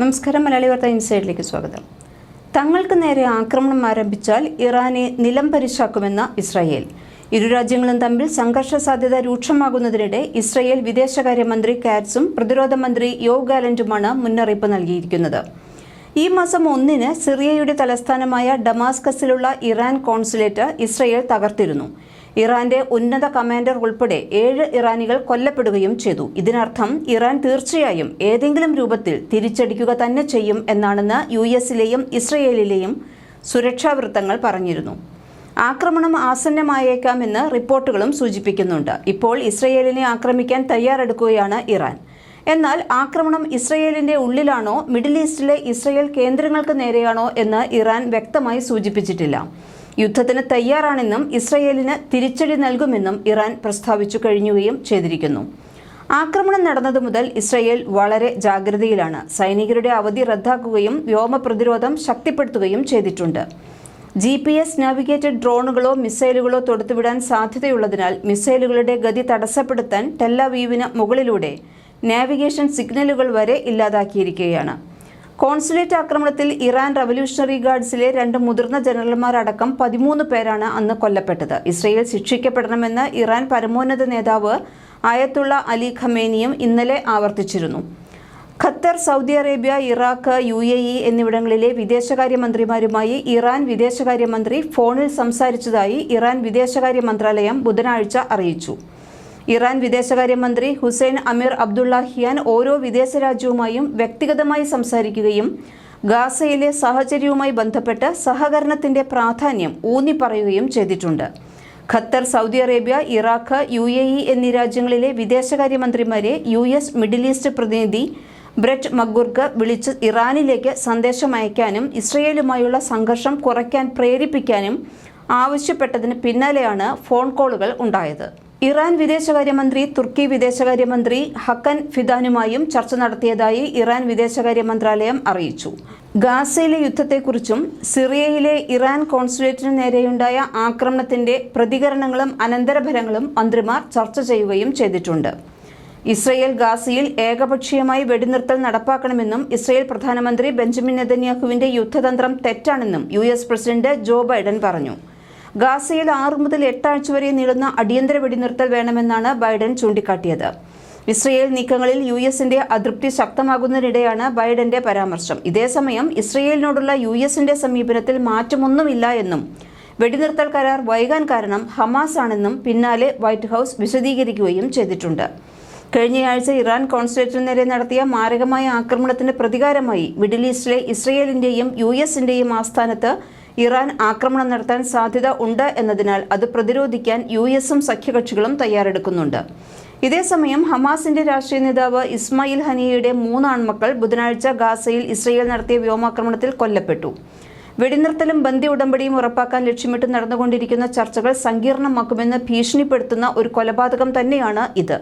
നമസ്കാരം മലയാളി വാർത്ത ഇൻസൈഡിലേക്ക് സ്വാഗതം. തങ്ങൾക്ക് നേരെ ആക്രമണം ആരംഭിച്ചാൽ ഇറാനെ നിലം പരിശാക്കുമെന്ന ഇസ്രായേൽ. ഇരു രാജ്യങ്ങളും തമ്മിൽ സംഘർഷ സാധ്യത രൂക്ഷമാകുന്നതിനിടെ ഇസ്രായേൽ വിദേശകാര്യമന്ത്രി കാറ്റ്സും പ്രതിരോധ മന്ത്രി യോ ഗാലന്റുമാണ് മുന്നറിയിപ്പ് നൽകിയിരിക്കുന്നത്. ഈ മാസം ഒന്നിന് സിറിയയുടെ തലസ്ഥാനമായ ഡമാസ്കസിലുള്ള ഇറാൻ കോൺസുലേറ്റ് ഇസ്രയേൽ തകർത്തിരുന്നു. ഇറാന്റെ ഉന്നത കമാൻഡർ ഉൾപ്പെടെ ഏഴ് ഇറാനികൾ കൊല്ലപ്പെടുകയും ചെയ്തു. ഇതിനർത്ഥം ഇറാൻ തീർച്ചയായും ഏതെങ്കിലും രൂപത്തിൽ തിരിച്ചടിക്കുക തന്നെ ചെയ്യും എന്നാണെന്ന് യു എസിലെയും ഇസ്രയേലിലെയും സുരക്ഷാ വൃത്തങ്ങൾ പറഞ്ഞിരുന്നു. ആക്രമണം ആസന്നമായേക്കാമെന്ന് റിപ്പോർട്ടുകളും സൂചിപ്പിക്കുന്നുണ്ട്. ഇപ്പോൾ ഇസ്രയേലിനെ ആക്രമിക്കാൻ തയ്യാറെടുക്കുകയാണ് ഇറാൻ. എന്നാൽ ആക്രമണം ഇസ്രയേലിന്റെ ഉള്ളിലാണോ? മിഡിൽ ഈസ്റ്റിലെ ഇസ്രയേൽ കേന്ദ്രങ്ങൾക്ക് നേരെയാണോ എന്ന് ഇറാൻ വ്യക്തമായി സൂചിപ്പിച്ചിട്ടില്ല. യുദ്ധത്തിന് തയ്യാറാണെന്നും ഇസ്രയേലിന് തിരിച്ചടി നൽകുമെന്നും ഇറാൻ പ്രസ്താവിച്ചു കഴിഞ്ഞുകയും ചെയ്തിരിക്കുന്നു. ആക്രമണം നടന്നതു മുതൽ ഇസ്രയേൽ വളരെ ജാഗ്രതയിലാണ്. സൈനികരുടെ അവധി റദ്ദാക്കുകയും വ്യോമ പ്രതിരോധം ശക്തിപ്പെടുത്തുകയും ചെയ്തിട്ടുണ്ട്. ജി പി എസ് നാവിഗേറ്റഡ് ഡ്രോണുകളോ മിസൈലുകളോ തൊടുത്തുവിടാൻ സാധ്യതയുള്ളതിനാൽ മിസൈലുകളുടെ ഗതി തടസ്സപ്പെടുത്താൻ ടെല്ലവീവിന് മുകളിലൂടെ നാവിഗേഷൻ സിഗ്നലുകൾ വരെ ഇല്ലാതാക്കിയിരിക്കുകയാണ്. കോൺസുലേറ്റ് ആക്രമണത്തിൽ ഇറാൻ റവല്യൂഷണറി ഗാർഡ്സിലെ രണ്ട് മുതിർന്ന ജനറൽമാരടക്കം പതിമൂന്ന് പേരാണ് അന്ന് കൊല്ലപ്പെട്ടത്. ഇസ്രയേൽ ശിക്ഷിക്കപ്പെടണമെന്ന് ഇറാൻ പരമോന്നത നേതാവ് ആയത്തുള്ള അലി ഖമേനിയും ഇന്നലെ ആവർത്തിച്ചിരുന്നു. Qatar Saudi Arabia Iraq U A E എന്നിവിടങ്ങളിലെ വിദേശകാര്യമന്ത്രിമാരുമായി ഇറാൻ വിദേശകാര്യമന്ത്രി ഫോണിൽ സംസാരിച്ചതായി ഇറാൻ വിദേശകാര്യ മന്ത്രാലയം ബുധനാഴ്ച അറിയിച്ചു. ഇറാൻ വിദേശകാര്യമന്ത്രി ഹുസൈൻ അമീർ അബ്ദുള്ളാഹിയാൻ ഓരോ വിദേശ രാജ്യവുമായും വ്യക്തിഗതമായി സംസാരിക്കുകയും ഗാസയിലെ സാഹചര്യവുമായി ബന്ധപ്പെട്ട് സഹകരണത്തിന്റെ പ്രാധാന്യം ഊന്നി പറയുകയും ചെയ്തിട്ടുണ്ട്. Qatar Saudi Arabia Iraq U A E എന്നീ രാജ്യങ്ങളിലെ വിദേശകാര്യമന്ത്രിമാരെ യു എസ് മിഡിൽ ഈസ്റ്റ് പ്രതിനിധി ബ്രെറ്റ് മഗുർക്ക് വിളിച്ച് ഇറാനിലേക്ക് സന്ദേശം അയക്കാനും ഇസ്രയേലുമായുള്ള സംഘർഷം കുറയ്ക്കാൻ പ്രേരിപ്പിക്കാനും ആവശ്യപ്പെട്ടതിന് പിന്നാലെയാണ് ഫോൺ കോളുകൾ ഉണ്ടായത്. ഇറാൻ വിദേശകാര്യമന്ത്രി തുർക്കി വിദേശകാര്യമന്ത്രി ഹക്കൻ ഫിദാനുമായും ചർച്ച നടത്തിയതായി ഇറാൻ വിദേശകാര്യ മന്ത്രാലയം അറിയിച്ചു. ഗാസയിലെ യുദ്ധത്തെക്കുറിച്ചും സിറിയയിലെ ഇറാൻ കോൺസുലേറ്റിനു നേരെയുണ്ടായ ആക്രമണത്തിന്റെ പ്രതികരണങ്ങളും അനന്തരഫലങ്ങളും മന്ത്രിമാർ ചർച്ച ചെയ്യുകയും ചെയ്തിട്ടുണ്ട്. ഇസ്രയേൽ ഗാസയിൽ ഏകപക്ഷീയമായി വെടിനിർത്തൽ നടപ്പാക്കണമെന്നും ഇസ്രയേൽ പ്രധാനമന്ത്രി ബെഞ്ചമിൻ നെതന്യാഹുവിന്റെ യുദ്ധതന്ത്രം തെറ്റാണെന്നും യു പ്രസിഡന്റ് ജോ ബൈഡൻ പറഞ്ഞു. ഗാസയിൽ ആറ് മുതൽ എട്ടാഴ്ച വരെ നീളുന്ന അടിയന്തര വെടിനിർത്തൽ വേണമെന്നാണ് ബൈഡൻ ചൂണ്ടിക്കാട്ടിയത്. ഇസ്രയേൽ നീക്കങ്ങളിൽ യു എസിന്റെ അതൃപ്തി ശക്തമാകുന്നതിനിടെയാണ് ബൈഡന്റെ പരാമർശം. ഇതേസമയം ഇസ്രയേലിനോടുള്ള യു എസിന്റെ സമീപനത്തിൽ മാറ്റമൊന്നുമില്ല എന്നും വെടിനിർത്തൽ കരാർ വൈകാൻ കാരണം ഹമാസ് ആണെന്നും പിന്നാലെ വൈറ്റ് ഹൌസ് വിശദീകരിക്കുകയും ചെയ്തിട്ടുണ്ട്. കഴിഞ്ഞയാഴ്ച ഇറാൻ കോൺസുലേറ്റിന് നേരെ നടത്തിയ മാരകമായ ആക്രമണത്തിന് പ്രതികാരമായി മിഡിൽ ഈസ്റ്റിലെ ഇസ്രയേലിന്റെയും യു എസിന്റെയും ആസ്ഥാനത്ത് ഇറാൻ ആക്രമണം നടത്താൻ സാധ്യത ഉണ്ട് എന്നതിനാൽ അത് പ്രതിരോധിക്കാൻ യു എസും സഖ്യകക്ഷികളും തയ്യാറെടുക്കുന്നുണ്ട്. ഇതേസമയം ഹമാസിന്റെ രാഷ്ട്രീയ നേതാവ് ഇസ്മായിൽ ഹനിയയുടെ മൂന്ന് ആൺമക്കൾ ബുധനാഴ്ച ഗാസയിൽ ഇസ്രയേൽ നടത്തിയ വ്യോമാക്രമണത്തിൽ കൊല്ലപ്പെട്ടു. വെടിനിർത്തലും ബന്ദി ഉടമ്പടിയും ഉറപ്പാക്കാൻ ലക്ഷ്യമിട്ട് നടന്നുകൊണ്ടിരിക്കുന്ന ചർച്ചകൾ സങ്കീർണമാക്കുമെന്ന് ഭീഷണിപ്പെടുത്തുന്ന ഒരു കൊലപാതകം തന്നെയാണ് ഇത്.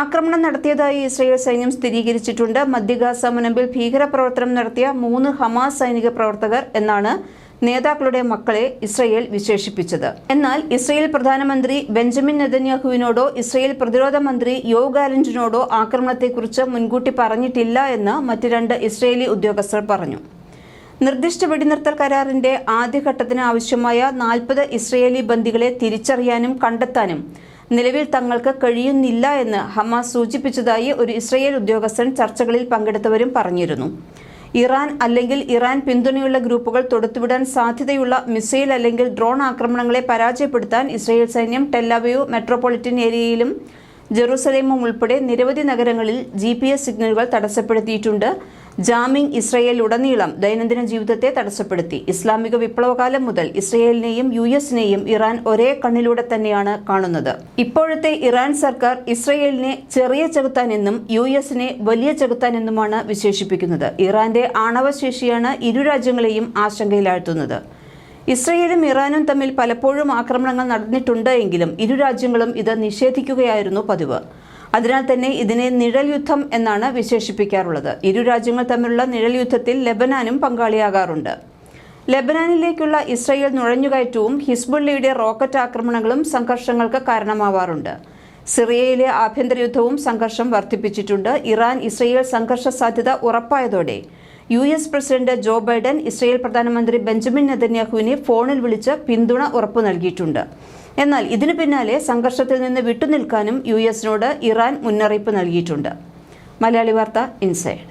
ആക്രമണം നടത്തിയതായി ഇസ്രയേൽ സൈന്യം സ്ഥിരീകരിച്ചിട്ടുണ്ട്. മധ്യഗാസ മുനമ്പിൽ ഭീകരപ്രവർത്തനം നടത്തിയ മൂന്ന് ഹമാസ് സൈനിക പ്രവർത്തകർ എന്നാണ് നേതാക്കളുടെ മക്കളെ ഇസ്രയേൽ വിശേഷിപ്പിച്ചത്. എന്നാൽ ഇസ്രയേൽ പ്രധാനമന്ത്രി ബെഞ്ചമിൻ നെതന്യാഹുവിനോടോ ഇസ്രയേൽ പ്രതിരോധ മന്ത്രി യോ ഗാലന്റിനോടോ ആക്രമണത്തെക്കുറിച്ച് മുൻകൂട്ടി പറഞ്ഞിട്ടില്ല എന്ന് മറ്റ് രണ്ട് ഇസ്രയേലി ഉദ്യോഗസ്ഥർ പറഞ്ഞു. നിർദ്ദിഷ്ട വെടിനിർത്തൽ കരാറിന്റെ ആദ്യഘട്ടത്തിന് ആവശ്യമായ നാൽപ്പത് ഇസ്രയേലി ബന്ദികളെ തിരിച്ചറിയാനും കണ്ടെത്താനും നിലവിൽ തങ്ങൾക്ക് കഴിയുന്നില്ല എന്ന് ഹമാസ് സൂചിപ്പിച്ചതായി ഒരു ഇസ്രയേൽ ഉദ്യോഗസ്ഥൻ ചർച്ചകളിൽ പങ്കെടുത്തവരും പറഞ്ഞിരുന്നു. ഇറാൻ അല്ലെങ്കിൽ ഇറാൻ പിന്തുണയുള്ള ഗ്രൂപ്പുകൾ തൊടുത്തുവിടാൻ സാധ്യതയുള്ള മിസൈൽ അല്ലെങ്കിൽ ഡ്രോൺ ആക്രമണങ്ങളെ പരാജയപ്പെടുത്താൻ ഇസ്രയേൽ സൈന്യം ടെല്ലവീവ് മെട്രോപൊളിറ്റൻ ഏരിയയിലും ജെറൂസലേമും ഉൾപ്പെടെ നിരവധി നഗരങ്ങളിൽ ജി സിഗ്നലുകൾ തടസ്സപ്പെടുത്തിയിട്ടുണ്ട്. ജാമിംഗ് ഇസ്രയേൽ ഉടനീളം ദൈനംദിന ജീവിതത്തെ തടസ്സപ്പെടുത്തി. ഇസ്ലാമിക വിപ്ലവകാലം മുതൽ ഇസ്രയേലിനെയും യു എസിനെയും ഇറാൻ ഒരേ കണ്ണിലൂടെ തന്നെയാണ് കാണുന്നത്. ഇപ്പോഴത്തെ ഇറാൻ സർക്കാർ ഇസ്രയേലിനെ ചെറിയ ചെകുത്താനെന്നും യു എസിനെ വലിയ ചെകുത്താനെന്നുമാണ് വിശേഷിപ്പിക്കുന്നത്. ഇറാന്റെ ആണവശേഷിയാണ് ഇരു രാജ്യങ്ങളെയും ആശങ്കയിലാഴ്ത്തുന്നത്. ഇസ്രയേലും ഇറാനും തമ്മിൽ പലപ്പോഴും ആക്രമണങ്ങൾ നടന്നിട്ടുണ്ട് എങ്കിലും ഇരു രാജ്യങ്ങളും ഇത് നിഷേധിക്കുകയായിരുന്നു പതിവ്. അതിനാൽ തന്നെ ഇതിനെ നിഴൽ യുദ്ധം എന്നാണ് വിശേഷിപ്പിക്കാറുള്ളത്. ഇരു രാജ്യങ്ങൾ തമ്മിലുള്ള നിഴൽ യുദ്ധത്തിൽ ലെബനാനും പങ്കാളിയാകാറുണ്ട്. ലെബനാനിലേക്കുള്ള ഇസ്രയേൽ നുഴഞ്ഞുകയറ്റവും ഹിസ്ബുള്ളയുടെ റോക്കറ്റ് ആക്രമണങ്ങളും സംഘർഷങ്ങൾക്ക് കാരണമാവാറുണ്ട്. സിറിയയിലെ ആഭ്യന്തര യുദ്ധവും സംഘർഷം വർദ്ധിപ്പിച്ചിട്ടുണ്ട്. ഇറാൻ ഇസ്രയേൽ സംഘർഷ സാധ്യത ഉറപ്പായതോടെ U S president Joe Biden Israel പ്രധാനമന്ത്രി ബെഞ്ചമിൻ നെതന്യാഹുവിനെ ഫോണിൽ വിളിച്ച് പിന്തുണ ഉറപ്പു നൽകിയിട്ടുണ്ട്. എന്നാൽ ഇതിനു പിന്നാലെ സംഘർഷത്തിൽ നിന്ന് വിട്ടുനിൽക്കാനും യു എസിനോട് ഇറാൻ മുന്നറിയിപ്പ് നൽകിയിട്ടുണ്ട്. മലയാളി വാർത്ത ഇൻസൈഡ്.